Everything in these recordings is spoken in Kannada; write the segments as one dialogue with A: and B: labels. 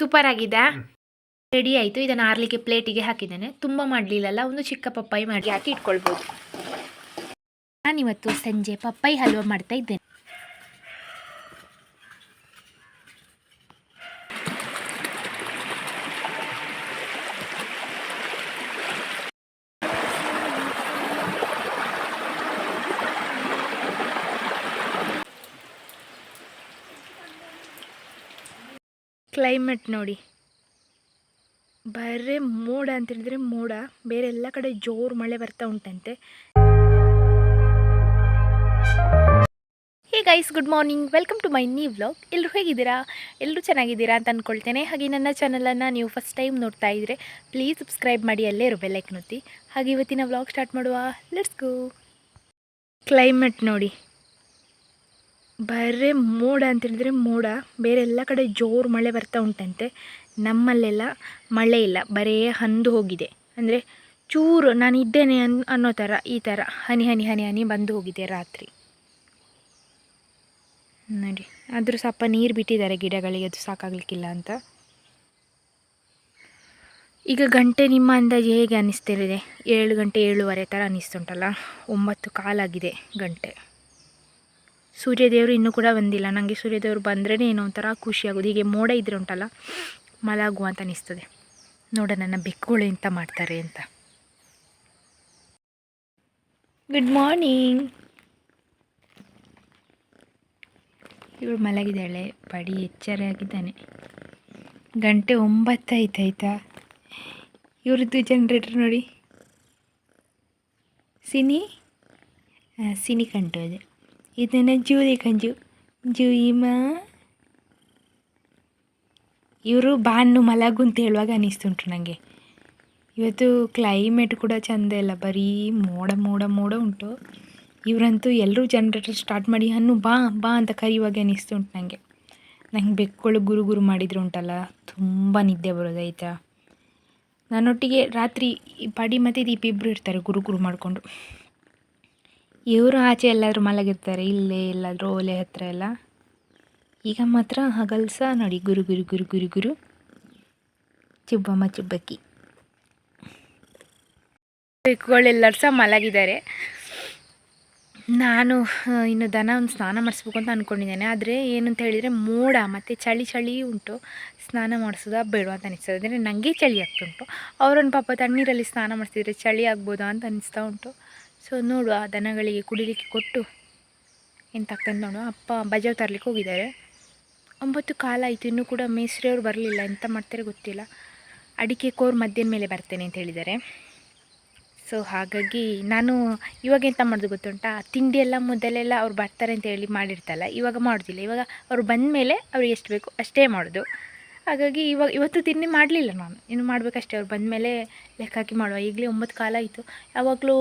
A: ಸೂಪರ್ ಆಗಿದೆ. ರೆಡಿ ಆಯಿತು. ಇದನ್ನು ಆರ್ಲಿಕ್ಕೆ ಪ್ಲೇಟಿಗೆ ಹಾಕಿದ್ದೇನೆ. ತುಂಬ ಮಾಡಲಿಲ್ಲಲ್ಲ ಒಂದು ಚಿಕ್ಕ ಪಪ್ಪಾಯಿ ಮಾಡಿ ಹಾಕಿ ಇಟ್ಕೊಳ್ಬೋದು. ನಾನಿವತ್ತು ಸಂಜೆ ಪಪ್ಪಾಯಿ ಹಲ್ವಾ ಮಾಡ್ತಾ ಇದ್ದೇನೆ. ಕ್ಲೈಮೇಟ್ ನೋಡಿ. ಬರೇ ಮೋಡ ಅಂತ ಹೇಳಿದ್ರೆ ಮೋಡ, ಬೇರೆ ಎಲ್ಲ ಕಡೆ ಜೋರು ಮಳೆ ಬರ್ತಾ ಉಂಟಂತೆ. Hey guys good morning welcome to my new vlog ಎಲ್ಲರೂ ಹೇಗಿದ್ದೀರಾ? ಎಲ್ಲರೂ ಚೆನ್ನಾಗಿದ್ದೀರಾ ಅಂತ ಅಂದ್ಕೊಳ್ತೇನೆ ಹಾಗೆ ನನ್ನ ಚಾನಲನ್ನು ನೀವು ಫಸ್ಟ್ ಟೈಮ್ ನೋಡ್ತಾ ಇದ್ದರೆ ಪ್ಲೀಸ್ ಸಬ್ಸ್ಕ್ರೈಬ್ ಮಾಡಿ, ಅಲ್ಲೇ ಇರು ಬೆಲ್ಲೈಕ್ ಒತ್ತಿ. ಹಾಗೆ ಇವತ್ತಿನ ವ್ಲಾಗ್ ಸ್ಟಾರ್ಟ್ ಮಾಡುವ. ಲೆಟ್ಸ್ ಗೋ ಕ್ಲೈಮೇಟ್ ನೋಡಿ. ಬರೇ ಮೋಡ ಅಂತ ಹೇಳಿದ್ರೆ ಮೋಡ. ಬೇರೆ ಎಲ್ಲ ಕಡೆ ಜೋರು ಮಳೆ ಬರ್ತಾ ಉಂಟಂತೆ. ನಮ್ಮಲ್ಲೆಲ್ಲ ಮಳೆ ಇಲ್ಲ. ಬರೇ ಹಂದು ಹೋಗಿದೆ. ಅಂದರೆ ಚೂರು ನಾನು ಇದ್ದೇನೆ ಅನ್, ಅನ್ನೋ ಥರ ಈ ಥರ ಹನಿ ಹನಿ ಹನಿ ಹನಿ ಬಂದು ಹೋಗಿದೆ ರಾತ್ರಿ. ನೋಡಿ, ಆದರೂ ಸ್ವಲ್ಪ ನೀರು ಬಿಟ್ಟಿದ್ದಾರೆ ಗಿಡಗಳಿಗೆ, ಅದು ಸಾಕಾಗಲಿಕ್ಕಿಲ್ಲ ಅಂತ. ಈಗ ಗಂಟೆ ನಿಮ್ಮ ಅಂದಾಜು ಹೇಗೆ ಅನ್ನಿಸ್ತಿರಿದೆ ಏಳು ಗಂಟೆ ಏಳುವರೆ ಥರ ಅನ್ನಿಸ್ತುಂಟಲ್ಲ ಒಂಬತ್ತು ಕಾಲಾಗಿದೆ ಗಂಟೆ. ಸೂರ್ಯದೇವರು ಇನ್ನೂ ಕೂಡ ಬಂದಿಲ್ಲ. ನನಗೆ ಸೂರ್ಯದೇವರು ಬಂದ್ರೇ ಏನೋ ಒಂಥರ ಖುಷಿಯಾಗೋದು. ಹೀಗೆ ಮೋಡ ಇದ್ರೆ ಉಂಟಲ್ಲ, ಮಲಗುವ ಅಂತ ಅನಿಸ್ತದೆ. ನೋಡ, ನನ್ನ ಬೆಕ್ಕುಗಳು ಎಂತ ಮಾಡ್ತಾರೆ ಅಂತ. ಗುಡ್ ಮಾರ್ನಿಂಗ್ ಇವಳು ಮಲಗಿದ್ದಾಳೆ ಪಡಿ ಎಚ್ಚರ ಆಗಿದ್ದಾನೆ. ಗಂಟೆ ಒಂಬತ್ತಾಯ್ತು ಆಯ್ತಾ ಇವ್ರದ್ದು ಜನ್ರೇಟ್ರ್ ನೋಡಿ. ಸಿನಿ? ಸಿನಿ ಕಂಟು ಅದು ಇದನ್ನು ಜೂಲಿ ಕಂಜು. ಜೂಯಿಮಾ ಇವರು ಬಾನು ಮಲಗು ಅಂತ ಹೇಳುವಾಗ ಅನ್ನಿಸ್ತುಂಟು ನನಗೆ ಇವತ್ತು ಕ್ಲೈಮೇಟ್ ಕೂಡ ಚೆಂದ ಇಲ್ಲ, ಬರೀ ಮೋಡ ಮೋಡ ಮೋಡ ಉಂಟು. ಇವರಂತೂ ಎಲ್ಲರೂ ಜನ್ರೇಟರ್ ಸ್ಟಾರ್ಟ್ ಮಾಡಿ, ಹಣ್ಣು ಬಾ ಬಾ ಅಂತ ಕರೆಯುವಾಗ ಅನ್ನಿಸ್ತುಂಟು ನನಗೆ ನಂಗೆ ಬೆಕ್ಕುಗಳು ಗುರು ಗುರು ಮಾಡಿದ್ರು ಉಂಟಲ್ಲ, ತುಂಬ ನಿದ್ದೆ ಬರೋದು ನನ್ನೊಟ್ಟಿಗೆ ರಾತ್ರಿ ಪಡಿ ಮತ್ತು ದೀಪ ಇಬ್ಬರು ಇರ್ತಾರೆ ಗುರು ಗುರು ಮಾಡಿಕೊಂಡು. ಇವರು ಆಚೆ ಎಲ್ಲಾದರೂ ಮಲಗಿರ್ತಾರೆ, ಇಲ್ಲೇ ಎಲ್ಲಾದರೂ ಓಲೆ ಹತ್ತಿರ ಎಲ್ಲ. ಈಗ ಮಾತ್ರ ಹಗಲ್ಸ ನೋಡಿ, ಗುರು ಗುರು ಗುರು ಗುರು ಗುರು. ಚುಬ್ಬಮ್ಮ ಚುಬ್ಬಕ್ಕಿ. ಬೆಕ್ಕುಗಳೆಲ್ಲರೂ ಸಹ ಮಲಗಿದ್ದಾರೆ. ನಾನು ಇನ್ನು ದನ ಒಂದು ಸ್ನಾನ ಮಾಡಿಸ್ಬೇಕು ಅಂತ ಅಂದ್ಕೊಂಡಿದ್ದೇನೆ ಆದರೆ ಏನಂತ ಹೇಳಿದರೆ ಮೋಡ, ಮತ್ತು ಚಳಿ ಚಳಿ ಉಂಟು. ಸ್ನಾನ ಮಾಡಿಸೋದಾ ಬೇಡ ಅಂತ ಅನಿಸ್ತದೆ. ಅಂದರೆ ನನಗೆ ಚಳಿ ಆಗ್ತುಂಟು ಅವರನ್ನು ಪಾಪ ತಣ್ಣೀರಲ್ಲಿ ಸ್ನಾನ ಮಾಡಿಸಿದರೆ ಚಳಿ ಆಗ್ಬೋದಾ ಅಂತ ಅನಿಸ್ತಾ ಉಂಟು. ಸೊ ನೋಡುವ ದನಗಳಿಗೆ ಕುಡಿಲಿಕ್ಕೆ ಕೊಟ್ಟು ಎಂತಾಗ್ತದೆ ನೋಡು ಅಪ್ಪ ಬಜಾರ್ ತರಲಿಕ್ಕೆ ಹೋಗಿದ್ದಾರೆ. ಒಂಬತ್ತು ಕಾಲ ಆಯಿತು, ಇನ್ನೂ ಕೂಡ ಮೇಸ್ರಿಯವರು ಬರಲಿಲ್ಲ. ಎಂತ ಮಾಡ್ತಾರೆ ಗೊತ್ತಿಲ್ಲ. ಅಡಿಕೆ ಕೋರ್ ಮಧ್ಯಾಹ್ನ ಮೇಲೆ ಬರ್ತೇನೆ ಅಂತ ಹೇಳಿದ್ದಾರೆ. ಸೊ ಹಾಗಾಗಿ ನಾನು ಇವಾಗ ಎಂತ ಮಾಡೋದು ಗೊತ್ತುಂಟಾ? ತಿಂಡಿ ಎಲ್ಲ ಮೊದಲೆಲ್ಲ ಅವ್ರು ಬರ್ತಾರೆ ಅಂತ ಹೇಳಿ ಮಾಡಿರ್ತಲ್ಲ ಇವಾಗ ಮಾಡೋದಿಲ್ಲ. ಇವಾಗ ಅವ್ರು ಬಂದ ಮೇಲೆ ಅವ್ರಿಗೆ ಎಷ್ಟು ಬೇಕು ಅಷ್ಟೇ ಮಾಡೋದು. ಹಾಗಾಗಿ ಇವಾಗ ಇವತ್ತು ತಿಂಡಿ ಮಾಡಲಿಲ್ಲ ನಾನು. ಇನ್ನು ಮಾಡಬೇಕಷ್ಟೇ. ಅವ್ರು ಬಂದ ಮೇಲೆ ಲೆಕ್ಕ ಹಾಕಿ ಮಾಡುವ. ಈಗಲೇ ಒಂಬತ್ತು ಕಾಲ ಆಯಿತು. ಯಾವಾಗಲೂ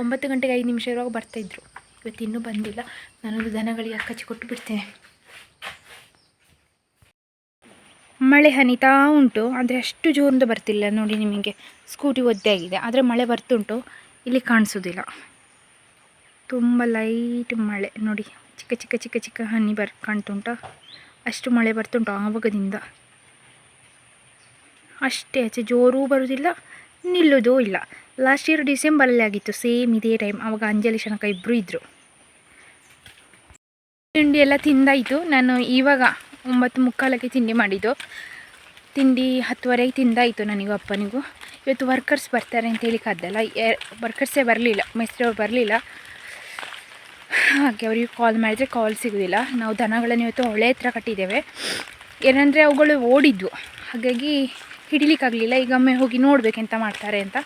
A: ಒಂಬತ್ತು ಗಂಟೆಗೆ ಐದು ನಿಮಿಷ ಇರುವಾಗ ಬರ್ತಾಯಿದ್ರು ಇವತ್ತು ಇನ್ನೂ ಬಂದಿಲ್ಲ. ನಾನೊಂದು ದನಗಳಿಗೆ ಅಕ್ಕಚ್ಚಿ ಕೊಟ್ಟು ಬಿಡ್ತೇನೆ. ಮಳೆ ಹನಿತಾ ಉಂಟು. ಅಂದರೆ ಅಷ್ಟು ಜೋರಿಂದ ಬರ್ತಿಲ್ಲ ನೋಡಿ ನಿಮಗೆ. ಸ್ಕೂಟಿ ಒದ್ದೆ ಆಗಿದೆ. ಆದರೆ ಮಳೆ ಬರ್ತುಂಟು. ಇಲ್ಲಿ ಕಾಣಿಸೋದಿಲ್ಲ ತುಂಬ ಲೈಟ್ ಮಳೆ. ನೋಡಿ, ಚಿಕ್ಕ ಚಿಕ್ಕ ಚಿಕ್ಕ ಚಿಕ್ಕ ಹನಿ ಬರ್, ಕಾಣ್ತುಂಟ. ಅಷ್ಟು ಮಳೆ ಬರ್ತುಂಟು ಆವಾಗದಿಂದ. ಅಷ್ಟೇ ಆಚೆ ಜೋರೂ ಬರೋದಿಲ್ಲ. ನಿಲ್ಲೋದೂ ಇಲ್ಲ. ಲಾಸ್ಟ್ ಇಯರ್ ಡಿಸೆಂಬರಲ್ಲಿ ಆಗಿತ್ತು. ಸೇಮ್ ಇದೇ ಟೈಮ್ ಆವಾಗ ಅಂಜಲಿ ಶನಕ ಇಬ್ಬರು ಇದ್ದರು ತಿಂಡಿ ಎಲ್ಲ ತಿಂದಾಯಿತು. ನಾನು ಇವಾಗ ಒಂಬತ್ತು ಮುಕ್ಕಾಲಕ್ಕೆ ತಿಂಡಿ ಮಾಡಿದ್ದು. ತಿಂಡಿ ಹತ್ತುವರೆಗೆ ತಿಂದಾಯಿತು ನನಗೂ, ಅಪ್ಪನಿಗೂ. ಇವತ್ತು ವರ್ಕರ್ಸ್ ಬರ್ತಾರೆ ಅಂತ ಅಂತೇಳಿ ಕಾದ್ದಲ್ಲ. ವರ್ಕರ್ಸೇ ಬರಲಿಲ್ಲ. ಮೇಸ್ತ್ರಿಯವ್ರು ಬರಲಿಲ್ಲ. ಹಾಗೆ ಅವರಿಗೆ ಕಾಲ್ ಮಾಡಿದರೆ ಕಾಲ್ ಸಿಗೋದಿಲ್ಲ. ನಾವು ದನಗಳನ್ನು ಇವತ್ತು ಹೊಳೆ ಹತ್ರ ಕಟ್ಟಿದ್ದೇವೆ. ಏನಂದರೆ ಅವುಗಳು ಓಡಿದ್ವು. ಹಾಗಾಗಿ ಹಿಡಿಲಿಕ್ಕಾಗಲಿಲ್ಲ. ಈಗ ಒಮ್ಮೆ ಹೋಗಿ ನೋಡಬೇಕೆಂತ ಮಾಡ್ತಾರೆ ಅಂತ.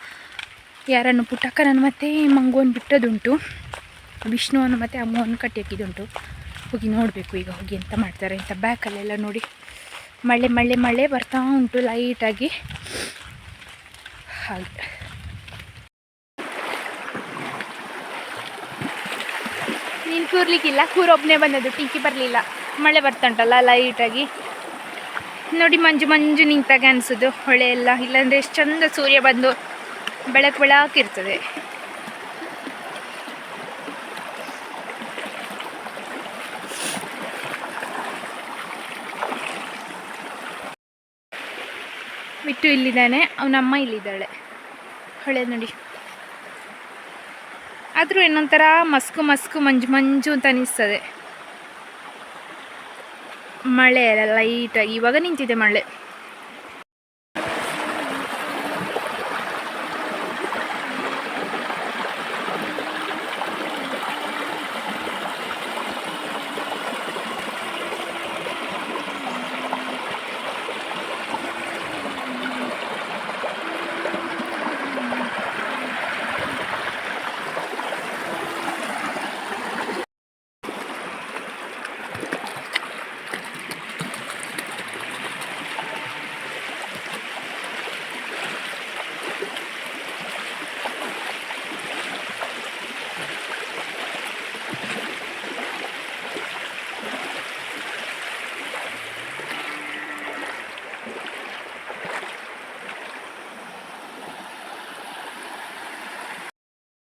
A: ಯಾರನ್ನು ಪುಟ್ಟಕ್ಕನನ್ನು ಮತ್ತೆ ಮಂಗುವನ್ನು ಬಿಟ್ಟದುಂಟು ವಿಷ್ಣುವನ್ನು ಮತ್ತು ಅಮ್ಮವನ್ನು ಕಟ್ಟಿ ಹಾಕಿದುಂಟು ಹೋಗಿ ನೋಡಬೇಕು ಈಗ ಹೋಗಿ ಎಂತ ಮಾಡ್ತಾರೆ ಅಂತ. ಬ್ಯಾಕಲ್ಲೆಲ್ಲ ನೋಡಿ ಮಳೆ ಮಳೆ ಮಳೆ ಬರ್ತಾ ಉಂಟು ಲೈಟಾಗಿ. ಹಾಗೆ ನೀನು ಕೂರ್ಲಿಕ್ಕಿಲ್ಲ ಕೂರೊಬ್ಬನೇ ಬಂದದ್ದು. ಟೀಕಿ ಬರಲಿಲ್ಲ. ಮಳೆ ಬರ್ತುಂಟಲ್ಲ ಲೈಟಾಗಿ. ನೋಡಿ ಮಂಜು ಮಂಜು ನಿಂತಾಗ ಅನಿಸೋದು, ಹೊಳೆ ಎಲ್ಲ. ಇಲ್ಲಾಂದರೆ ಎಷ್ಟು ಚಂದ ಸೂರ್ಯ ಬಂದು ಬೆಳಕು ಬೆಳಕಿರ್ತದೆ ಬಿಟ್ಟು ಇಲ್ಲಿದ್ದಾನೆ, ಅವನಮ್ಮ ಇಲ್ಲಿದ್ದಾಳೆ. ಹೊಳೆ ನೋಡಿ. ಆದರೂ ಇನ್ನೊಂಥರ ಮಸ್ಕು ಮಸ್ಕು ಮಂಜು ಮಂಜು ಅಂತ ಅನಿಸ್ತದೆ. ಮಳೆ ಅಲ್ಲ ಲೈಟಾಗಿ ಇವಾಗ ನಿಂತಿದೆ ಮಳೆ.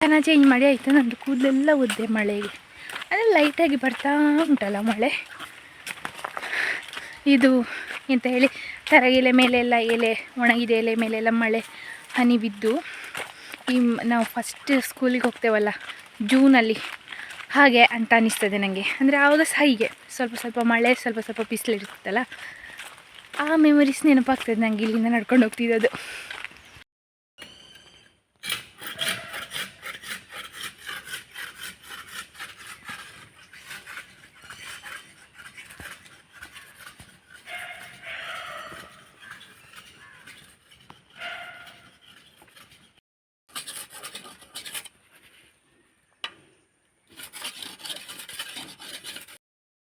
A: ಚೆನ್ನಾಗಿ ಚೇಂಜ್ ಮಾಡಿ ಆಯಿತು? ನನ್ನದು ಕೂದಲೆಲ್ಲ ಒದ್ದೆ ಮಳೆಗೆ. ಅಂದರೆ ಲೈಟಾಗಿ ಬರ್ತಾ ಉಂಟಲ್ಲ ಮಳೆ? ಇದು ಎಂತ ಹೇಳಿ ತರಗೆಲೆ ಮೇಲೆಲ್ಲ ಎಲೆ, ಒಣಗಿದೆ ಎಲೆ ಮೇಲೆಲ್ಲ ಮಳೆ, ಹನಿ ಬಿದ್ದು. ಈ ನಾವು ಫಸ್ಟ್ ಸ್ಕೂಲಿಗೆ ಹೋಗ್ತೇವಲ್ಲ ಜೂನಲ್ಲಿ ಹಾಗೆ ಅಂತ ಅನ್ನಿಸ್ತದೆ ನನಗೆ ಅಂದರೆ ಆವಾಗ ಸಹ ಹೀಗೆ. ಸ್ವಲ್ಪ ಸ್ವಲ್ಪ ಮಳೆ, ಸ್ವಲ್ಪ ಸ್ವಲ್ಪ ಬಿಸಿಲಿರುತ್ತಲ್ಲ. ಆ ಮೆಮೊರೀಸ್ ನೆನಪಾಗ್ತದೆ ನನಗೆ ಇಲ್ಲಿಂದ ನಡ್ಕೊಂಡು ಹೋಗ್ತಿದ್ದದು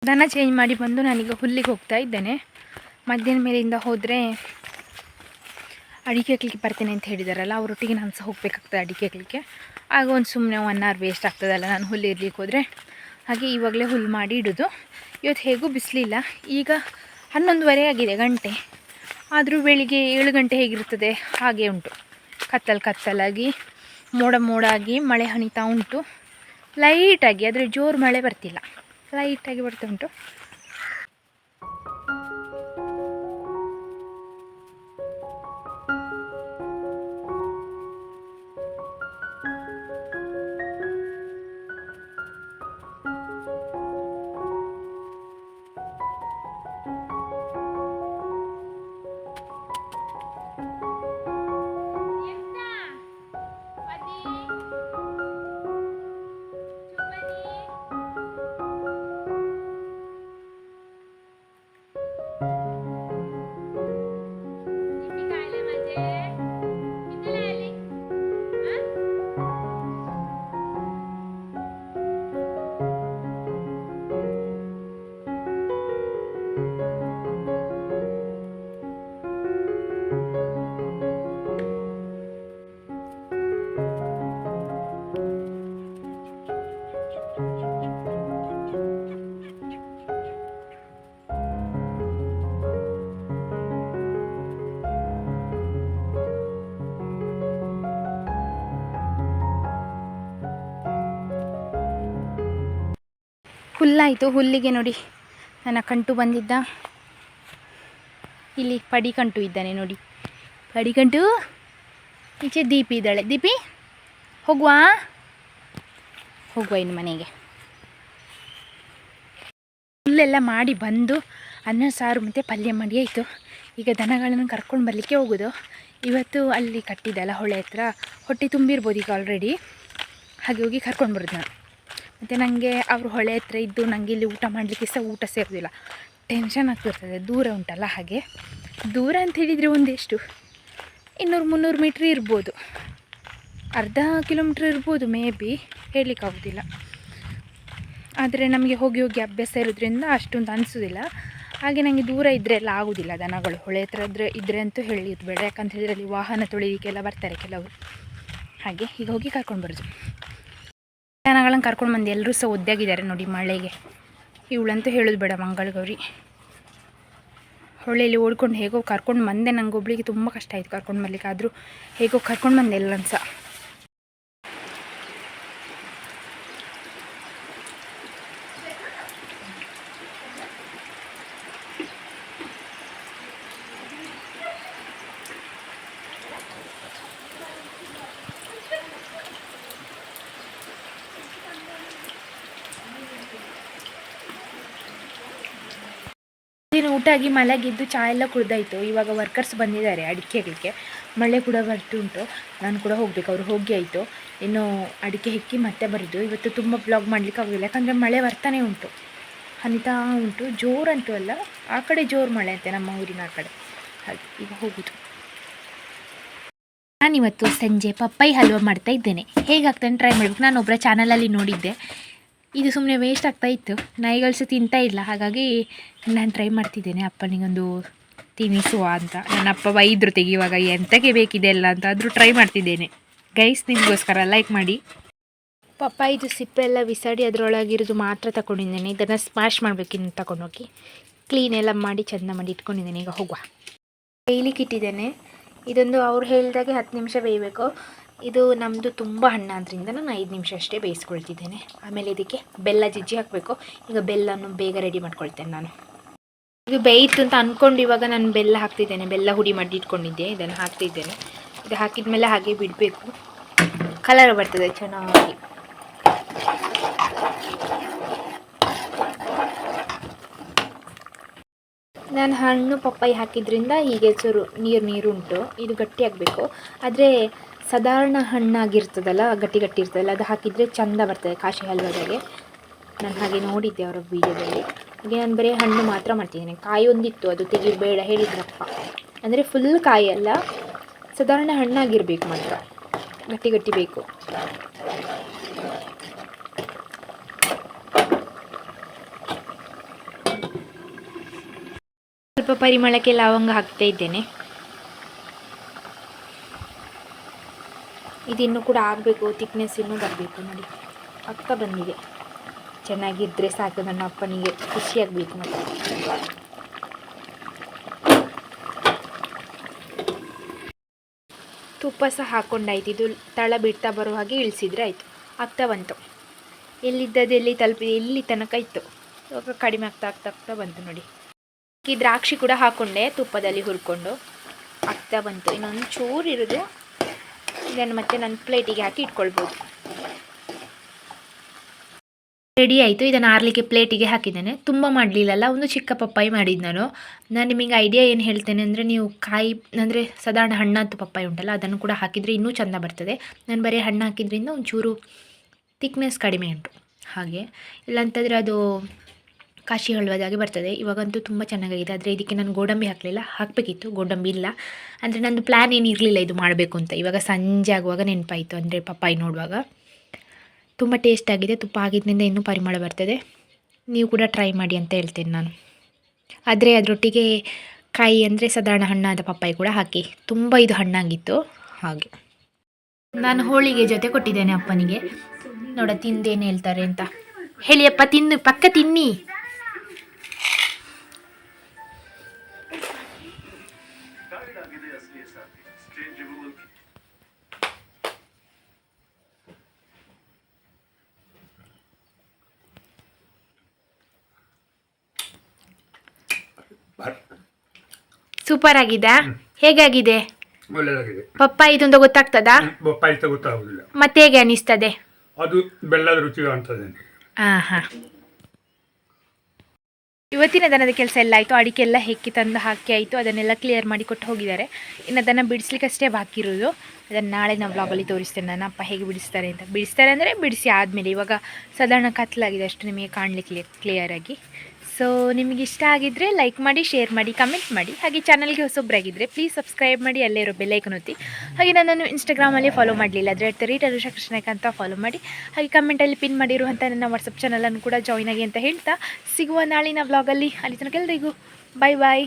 A: ದನ ಚೇಂಜ್ ಮಾಡಿ ಬಂದು ನಾನೀಗ ಹುಲ್ಲಿಗೆ ಹೋಗ್ತಾ ಇದ್ದೇನೆ. ಮಧ್ಯಾಹ್ನ ಮೇಲಿಂದ ಹೋದರೆ ಅಡಿಕೆ ಹಾಕ್ಲಿಕ್ಕೆ ಬರ್ತೇನೆ ಅಂತ ಹೇಳಿದಾರಲ್ಲ ಅವರೊಟ್ಟಿಗೆ ನಾನು ಸಹ ಹೋಗಬೇಕಾಗ್ತದೆ ಅಡಿಕೆ ಹಾಕ್ಲಿಕ್ಕೆ. ಆಗ ಒಂದು ಸುಮ್ಮನೆ ಒನ್ ಅವರ್ ವೇಸ್ಟ್ ಆಗ್ತದಲ್ಲ, ನಾನು ಹುಲ್ಲು ಇರ್ಲಿಕ್ಕೆ ಹೋದರೆ. ಹಾಗೆ ಇವಾಗಲೇ ಹುಲ್ಲು ಮಾಡಿ ಇಡೋದು. ಇವತ್ತು ಹೇಗೂ ಬಿಸಿಲಿಲ್ಲ. ಈಗ ಹನ್ನೊಂದುವರೆ ಆಗಿದೆ ಗಂಟೆ. ಆದರೂ ಬೆಳಿಗ್ಗೆ ಏಳು ಗಂಟೆ ಹೇಗಿರ್ತದೆ? ಹಾಗೆ ಉಂಟು. ಕತ್ತಲು ಕತ್ತಲಾಗಿ, ಮೋಡ ಮೋಡಾಗಿ ಮಳೆ ಹನಿತಾ ಉಂಟು. ಲೈಟಾಗಿ ಆದರೆ ಜೋರು ಮಳೆ ಬರ್ತಿಲ್ಲ. ಲೈಟಾಗಿ ಬರ್ತಾ ಉಂಟು. ಹುಲ್ಲಾಯಿತು, ಹುಲ್ಲಿಗೆ ನೋಡಿ. ನನ್ನ ಕಂಟು ಬಂದಿದ್ದ. ಇಲ್ಲಿ ಪಡಿ ಕಂಟು ಇದ್ದಾನೆ ನೋಡಿ. ಪಡಿ ಕಂಟು? ಈಚೆ ದೀಪಿ ಇದ್ದಾಳೆ. ದೀಪಿ, ಹೋಗುವ? ಹೋಗುವ ಇನ್ನು ಮನೆಗೆ. ಹುಲ್ಲೆಲ್ಲ ಮಾಡಿ ಬಂದು ಅನ್ನ, ಸಾರು ಮತ್ತು ಪಲ್ಯ ಮಾಡಿ ಆಯಿತು. ಈಗ ದನಗಳನ್ನು ಕರ್ಕೊಂಡು ಬರಲಿಕ್ಕೆ ಹೋಗೋದು. ಇವತ್ತು ಅಲ್ಲಿ ಕಟ್ಟಿದ್ದಲ್ಲ ಹೊಳೆ ಹತ್ರ, ಹೊಟ್ಟೆ ತುಂಬಿರ್ಬೋದು ಈಗ ಆಲ್ರೆಡಿ ಹಾಗೆ ಹೋಗಿ ಕರ್ಕೊಂಡು ಬರೋದು ನಾನು. ಮತ್ತು ನನಗೆ ಅವರು ಹೊಳೆ ಹತ್ರ ಇದ್ದು ನನಗೆ ಇಲ್ಲಿ ಊಟ ಮಾಡಲಿಕ್ಕೆ ಸಹ ಊಟ ಸೇರೋದಿಲ್ಲ. ಟೆನ್ಷನ್ ಆಗ್ತಿರ್ತದೆ. ದೂರ ಉಂಟಲ್ಲ ಹಾಗೆ. ದೂರ ಅಂತ ಹೇಳಿದರೆ ಒಂದೆಷ್ಟು. ಇನ್ನೂರು ಮುನ್ನೂರು ಮೀಟ್ರ್ ಇರ್ಬೋದು. ಅರ್ಧ ಕಿಲೋಮೀಟ್ರ್ ಇರ್ಬೋದು ಮೇ ಬಿ ಹೇಳಲಿಕ್ಕಾಗೋದಿಲ್ಲ ಆದರೆ ನಮಗೆ ಹೋಗಿ ಹೋಗಿ ಅಭ್ಯಾಸ ಇರೋದ್ರಿಂದ ಅಷ್ಟೊಂದು ಅನಿಸೋದಿಲ್ಲ. ಹಾಗೆ ನನಗೆ ದೂರ ಇದ್ದರೆ ಎಲ್ಲ ಆಗೋದಿಲ್ಲ ದನಗಳು. ಹೊಳೆ ಹತ್ರ ಇದ್ರೆ ಇದ್ದರೆ ಅಂತೂ ಹೇಳಿದ್ದು ಬೇಡ. ಯಾಕಂತ ಹೇಳಿದ್ರೆ ಅಲ್ಲಿ ವಾಹನ ತೊಳಿಲಿಕ್ಕೆಲ್ಲ ಬರ್ತಾರೆ ಕೆಲವರು. ಹಾಗೆ ಈಗ ಹೋಗಿ ಕರ್ಕೊಂಡು ಬರೋದು. ದನಗಳನ್ನು ಕರ್ಕೊಂಡು ಬಂದು ಎಲ್ಲರೂ ಸಹ ಒದ್ದಾಗಿದ್ದಾರೆ ನೋಡಿ ಮಳೆಗೆ. ಇವಳಂತೂ ಹೇಳೋದು ಬೇಡ ಮಂಗಳ ಗೌರಿ ಹೊಳೆಯಲ್ಲಿ ಓಡ್ಕೊಂಡು ಹೇಗೋ ಕರ್ಕೊಂಡು ಬಂದೆ. ನಂಗೆ ಒಬ್ಳಿಗೆ ತುಂಬ ಕಷ್ಟ ಆಯಿತು ಕರ್ಕೊಂಡು ಬರ್ಲಿಕ್ಕೆ. ಆದರೂ ಹೇಗೋ ಕರ್ಕೊಂಡು ಬಂದೆ ಎಲ್ಲನ ಸಹ. ದಿನ ಊಟ ಆಗಿ ಮಲಗಿದ್ದು ಚಾ ಎಲ್ಲ ಕುಡ್ದಾಯ್ತು. ಇವಾಗ ವರ್ಕರ್ಸ್ ಬಂದಿದ್ದಾರೆ ಅಡಿಕೆ ಮಳೆ ಕೂಡ ಬರ್ತು ಉಂಟು. ನಾನು ಕೂಡ ಹೋಗ್ಬೇಕು. ಅವರು ಹೋಗಿ ಆಯಿತು. ಇನ್ನು ಅಡಿಕೆ ಹೆಕ್ಕಿ ಮತ್ತೆ ಬರೋದು. ಇವತ್ತು ತುಂಬ ಬ್ಲಾಗ್ ಮಾಡಲಿಕ್ಕೆ ಆಗೋದಿಲ್ಲ. ಯಾಕಂದರೆ ಮಳೆ ಬರ್ತಾನೆ ಉಂಟು. ಹನಿತಾ ಉಂಟು. ಜೋರಂತೂ ಅಲ್ಲ. ಆ ಕಡೆ ಜೋರು ಮಳೆ ಅಂತೆ ನಮ್ಮ ಊರಿನ ಆ ಕಡೆ. ಹಾಗೆ ಈಗ ಹೋಗುದು. ನಾನಿವತ್ತು ಸಂಜೆ ಪಪ್ಪಾಯಿ ಹಲ್ವಾ ಮಾಡ್ತಾ ಇದ್ದೇನೆ. ಹೇಗಾಗ್ತಾನೆ ಟ್ರೈ ಮಾಡಬೇಕು. ನಾನು ಒಬ್ಬರ ಚಾನಲಲ್ಲಿ ನೋಡಿದ್ದೆ. ಇದು ಸುಮ್ಮನೆ ವೇಸ್ಟ್ ಆಗ್ತಾ ಇತ್ತು. ನಾಯಿಗಳು ಸಹ ತಿಂತಾ ಇಲ್ಲ. ಹಾಗಾಗಿ ನಾನು ಟ್ರೈ ಮಾಡ್ತಿದ್ದೇನೆ. ಅಪ್ಪನಿಗೊಂದು ತಿನ್ನಿಸುವ ಅಂತ. ನನ್ನ ಅಪ್ಪ ಬೈದ್ರು ತೆಗಿಯುವಾಗ ಎಂತಕ್ಕೆ ಬೇಕಿದೆ ಅಲ್ಲ ಅಂತ ಆದರೂ ಟ್ರೈ ಮಾಡ್ತಿದ್ದೇನೆ. ಗೈಸ್ ನಿಮಗೋಸ್ಕರ ಲೈಕ್ ಮಾಡಿ. ಪಪ್ಪ ಸಿಪ್ಪೆ ಸಿಪ್ಪೆಲ್ಲ ಬಿಸಾಡಿ ಅದರೊಳಗಿರೋದು ಮಾತ್ರ ತಗೊಂಡಿದ್ದೇನೆ ಇದನ್ನು ಸ್ಮ್ಯಾಶ್ ಮಾಡಬೇಕಿನ್ನು ತಗೊಂಡೋಗಿ. ಕ್ಲೀನ್ ಎಲ್ಲ ಮಾಡಿ ಚೆಂದ ಮಾಡಿ ಇಟ್ಕೊಂಡಿದ್ದೇನೆ. ಈಗ ಹೋಗುವ. ಡೈಲಿಕ್ಕೆ ಇಟ್ಟಿದ್ದೇನೆ ಇದೊಂದು ಅವ್ರು ಹೇಳಿದಾಗೆ ಹತ್ತು ನಿಮಿಷ ಬೇಯಬೇಕು. ಇದು ನಮ್ಮದು ತುಂಬ ಹಣ್ಣಾದ್ರಿಂದ ನಾನು ಐದು ನಿಮಿಷ ಅಷ್ಟೇ ಬೇಯಿಸ್ಕೊಳ್ತಿದ್ದೇನೆ. ಆಮೇಲೆ ಇದಕ್ಕೆ ಬೆಲ್ಲ ಜಿಜ್ಜಿ ಹಾಕಬೇಕು. ಈಗ ಬೆಲ್ಲನ್ನು ಬೇಗ ರೆಡಿ ಮಾಡ್ಕೊಳ್ತೇನೆ ನಾನು. ಇದು ಬೇಯಿತು ಅಂತ ಅಂದ್ಕೊಂಡು ಇವಾಗ ನಾನು ಬೆಲ್ಲ ಹಾಕ್ತಿದ್ದೇನೆ. ಬೆಲ್ಲ ಹುಡಿ ಮಾಡಿ ಇಟ್ಕೊಂಡಿದ್ದೆ. ಇದನ್ನು ಹಾಕ್ತಿದ್ದೇನೆ. ಇದು ಹಾಕಿದ ಮೇಲೆ ಹಾಗೆ ಬಿಡಬೇಕು. ಕಲರ್ ಬರ್ತದೆ, ಚೆನ್ನಾಗಿ. ನಾನು ಹಣ್ಣು ಪಪ್ಪಾಯಿ ಹಾಕಿದ್ರಿಂದ ಹೀಗೆ ಚೂರು ನೀರು ನೀರು ಉಂಟು. ಇದು ಗಟ್ಟಿ ಆಗಬೇಕು ಆದರೆ ಸಾಧಾರಣ ಹಣ್ಣಾಗಿರ್ತದಲ್ಲ ಗಟ್ಟಿ ಗಟ್ಟಿ ಇರ್ತದಲ್ಲ ಅದು ಹಾಕಿದರೆ ಚಂದ ಬರ್ತದೆ, ಕಾಶಿ ಹಲ್ವದಾಗೆ. ನಾನು ಹಾಗೆ ನೋಡಿದ್ದೆ ಅವರ ವೀಡಿಯೋದಲ್ಲಿ. ಹಾಗೆ ನಾನು ಬರೀ ಹಣ್ಣು ಮಾತ್ರ ಮಾಡ್ತಿದ್ದೀನಿ. ಕಾಯಿ ಒಂದಿತ್ತು, ಅದು ತೆಗಿಬೇಡ ಹೇಳಿದ್ರಪ್ಪ. ಅಂದರೆ ಫುಲ್ ಕಾಯಿ ಅಲ್ಲ, ಸಾಧಾರಣ ಹಣ್ಣಾಗಿರ್ಬೇಕು ಮಾತ್ರ. ಗಟ್ಟಿ ಗಟ್ಟಿ ಬೇಕು. ಸ್ವಲ್ಪ ಪರಿಮಳಕ್ಕೆ ಲವಂಗ ಹಾಕ್ತಾ ಇದ್ದೇನೆ. ಇದಿನ್ನೂ ಕೂಡ ಆಗಬೇಕು ತಿಕ್ನೆಸ್ ಇನ್ನೂ ಬರಬೇಕು ನೋಡಿ. ಆಗ್ತಾ ಬಂದಿದೆ. ಚೆನ್ನಾಗಿದ್ದರೆ ಸಾಕು ನನ್ನ ಅಪ್ಪನಿಗೆ. ಖುಷಿಯಾಗಬೇಕು ಮತ್ತು. ತುಪ್ಪ ಸಹ ಹಾಕ್ಕೊಂಡಾಯ್ತು ಇದು ತಳ ಬಿಡ್ತಾ ಬರೋ ಹಾಗೆ ಇಳಿಸಿದ್ರೆ ಆಯಿತು. ಆಗ್ತಾ ಬಂತು. ಎಲ್ಲಿದ್ದದ್ದು ಎಲ್ಲಿ ತಲುಪಿದೆ ಎಲ್ಲಿ ತನಕ ಇತ್ತು? ಇವಾಗ ಕಡಿಮೆ ಆಗ್ತಾ ಆಗ್ತಾ ಆಗ್ತಾ ಬಂತು ನೋಡಿ. ಈ ದ್ರಾಕ್ಷಿ ಕೂಡ ಹಾಕ್ಕೊಂಡೆ ತುಪ್ಪದಲ್ಲಿ ಹುರ್ಕೊಂಡು. ಆಗ್ತಾ ಬಂತು. ಇನ್ನೊಂದು ಚೂರು ಇರೋದು. ಇದನ್ನು ಮತ್ತೆ ನನ್ನ ಪ್ಲೇಟಿಗೆ ಹಾಕಿ ಇಟ್ಕೊಳ್ಬೋದು. ರೆಡಿ ಆಯಿತು, ಇದನ್ನು ಆರ್ಲಿಕ್ಕೆ ಪ್ಲೇಟಿಗೆ ಹಾಕಿದ್ದೇನೆ. ತುಂಬ ಮಾಡಲಿಲ್ಲಲ್ಲ, ಒಂದು ಚಿಕ್ಕ ಪಪ್ಪಾಯಿ ಮಾಡಿದ್ದು ನಾನು. ನಾನು ನಿಮಗೆ ಐಡಿಯಾ ಏನು ಹೇಳ್ತೇನೆ ಅಂದರೆ, ನೀವು ಕಾಯಿ, ಅಂದರೆ ಸಾಧಾರಣ ಹಣ್ಣಾದ ಪಪ್ಪಾಯಿ ಉಂಟಲ್ಲ, ಅದನ್ನು ಕೂಡ ಹಾಕಿದರೆ ಇನ್ನೂ ಚೆಂದ ಬರ್ತದೆ. ನಾನು ಬರೀ ಹಣ್ಣು ಹಾಕಿದ್ರಿಂದ ಒಂಚೂರು ತಿಕ್ನೆಸ್ ಕಡಿಮೆ ಉಂಟು. ಹಾಗೆ, ಇಲ್ಲಂತಂದರೆ ಅದು ಕಾಶಿ ಹಲ್ವದಾಗೆ ಬರ್ತದೆ. ಇವಾಗಂತೂ ತುಂಬ ಚೆನ್ನಾಗಿದೆ ಆದರೆ ಇದಕ್ಕೆ ನಾನು ಗೋಡಂಬಿ ಹಾಕಲಿಲ್ಲ. ಹಾಕಬೇಕಿತ್ತು. ಗೋಡಂಬಿ ಇಲ್ಲ. ಅಂದರೆ ನಂದು ಪ್ಲ್ಯಾನ್ ಏನು ಇರಲಿಲ್ಲ ಇದು ಮಾಡಬೇಕು ಅಂತ. ಇವಾಗ ಸಂಜೆ ಆಗುವಾಗ ನೆನಪಾಯಿತು. ಅಂದರೆ ಪಪ್ಪಾಯಿ ನೋಡುವಾಗ. ತುಂಬ ಟೇಸ್ಟ್ ಆಗಿದೆ. ತುಪ್ಪ ಆಗಿದ್ದರಿಂದ ಇನ್ನೂ ಪರಿಮಳ ಬರ್ತದೆ. ನೀವು ಕೂಡ ಟ್ರೈ ಮಾಡಿ ಅಂತ ಹೇಳ್ತೇನೆ ನಾನು. ಆದರೆ ಅದರೊಟ್ಟಿಗೆ ಕಾಯಿ ಅಂದರೆ ಸಾಧಾರಣ ಹಣ್ಣಾದ ಪಪ್ಪಾಯಿ ಕೂಡ ಹಾಕಿ. ತುಂಬ ಇದು ಹಣ್ಣಾಗಿತ್ತು. ಹಾಗೆ. ನಾನು ಹೋಳಿಗೆ ಜೊತೆ ಕೊಟ್ಟಿದ್ದೇನೆ ಅಪ್ಪನಿಗೆ. ನೋಡ, ತಿಂದೇನು ಹೇಳ್ತಾರೆ ಅಂತ. ಹೇಳಿ ಅಪ್ಪ, ತಿನ್ನು. ಪಕ್ಕ ತಿನ್ನಿ. ಸೂಪರ್ ಆಗಿದೆ ಹೇಗಾಗಿದೆ?
B: ಒಳ್ಳೆದಾಗಿದೆ.
A: ಪಪ್ಪಾಯಿ ಇದು ಅಂತ ಗೊತ್ತಾಗ್ತದಾ
B: ಅಂತ ಗೊತ್ತಾಗುದಿಲ್ಲ.
A: ಮತ್ತೆ ಹೇಗೆ ಅನಿಸ್ತದೆ
B: ಅದು ಬೆಲ್ಲದ ರುಚಿ ಕಾಣ್ತದೆ
A: ಹಾಂ ಹಾಂ ಇವತ್ತಿನ ದನದ ಕೆಲಸ ಎಲ್ಲ ಆಯಿತು. ಅಡಿಕೆ ಎಲ್ಲ ಹೆಕ್ಕಿ ತಂದು ಹಾಕಿ ಆಯಿತು. ಅದನ್ನೆಲ್ಲ ಕ್ಲಿಯರ್ ಮಾಡಿ ಕೊಟ್ಟು ಹೋಗಿದ್ದಾರೆ. ಇನ್ನು ಅದನ್ನು ಬಿಡಿಸ್ಲಿಕ್ಕಷ್ಟೇ ಬಾಕಿ ಇರೋದು. ಅದನ್ನು ನಾಳೆ ನಾವು ಬ್ಲಾಗಲ್ಲಿ ತೋರಿಸ್ತೇನೆ. ನನ್ನ ಅಪ್ಪ ಹೇಗೆ ಬಿಡಿಸ್ತಾರೆ ಅಂತ. ಬಿಡಿಸ್ತಾರೆ ಅಂದರೆ ಬಿಡಿಸಿ ಆದಮೇಲೆ. ಇವಾಗ ಸಾಧಾರಣ ಕತ್ಲಾಗಿದೆ ಅಷ್ಟು ನಿಮಗೆ ಕಾಣಲಿಕ್ಕೆ ಕ್ಲಿಯರಾಗಿ ಸೊ ನಿಮಗೆ ಇಷ್ಟ ಆಗಿದ್ದರೆ ಲೈಕ್ ಮಾಡಿ ಶೇರ್ ಮಾಡಿ ಕಮೆಂಟ್ ಮಾಡಿ. ಹಾಗೆ ಚಾನಲ್ಗೆ ಹೊಸೊಬ್ಬರಾಗಿದ್ದರೆ ಪ್ಲೀಸ್ ಸಬ್ಸ್ಕ್ರೈಬ್ ಮಾಡಿ, ಅಲ್ಲೇ ಇರೋ ಬೆಲ್ಲೈಕನ್ ಒತ್ತಿ. ಹಾಗೆ ನನ್ನನ್ನು ಇನ್ಸ್ಟಾಗ್ರಾಮಲ್ಲಿ ಫಾಲೋ ಮಾಡಲಿಲ್ಲ ಆದರೆ ಅಟ್ ರೇಟ್ ಕೃಷ್ಣಕ್ಕೆ ಅಂತ ಫಾಲೋ ಮಾಡಿ. ಹಾಗೆ ಕಮೆಂಟಲ್ಲಿ ಪಿನ್ ಮಾಡಿರುವಂಥ ನನ್ನ ವಾಟ್ಸಪ್ ಚಾನಲನ್ನು ಕೂಡ ಜಾಯ್ನ್ ಆಗಿ ಅಂತ ಹೇಳ್ತಾ. ಸಿಗುವ ನಾಳಿನ ವ್ಲಾಗಲ್ಲಿ ಅಲ್ಲಿ ತನಕ ಎಲ್ರಿಗೂ ಬಾಯ್ ಬಾಯ್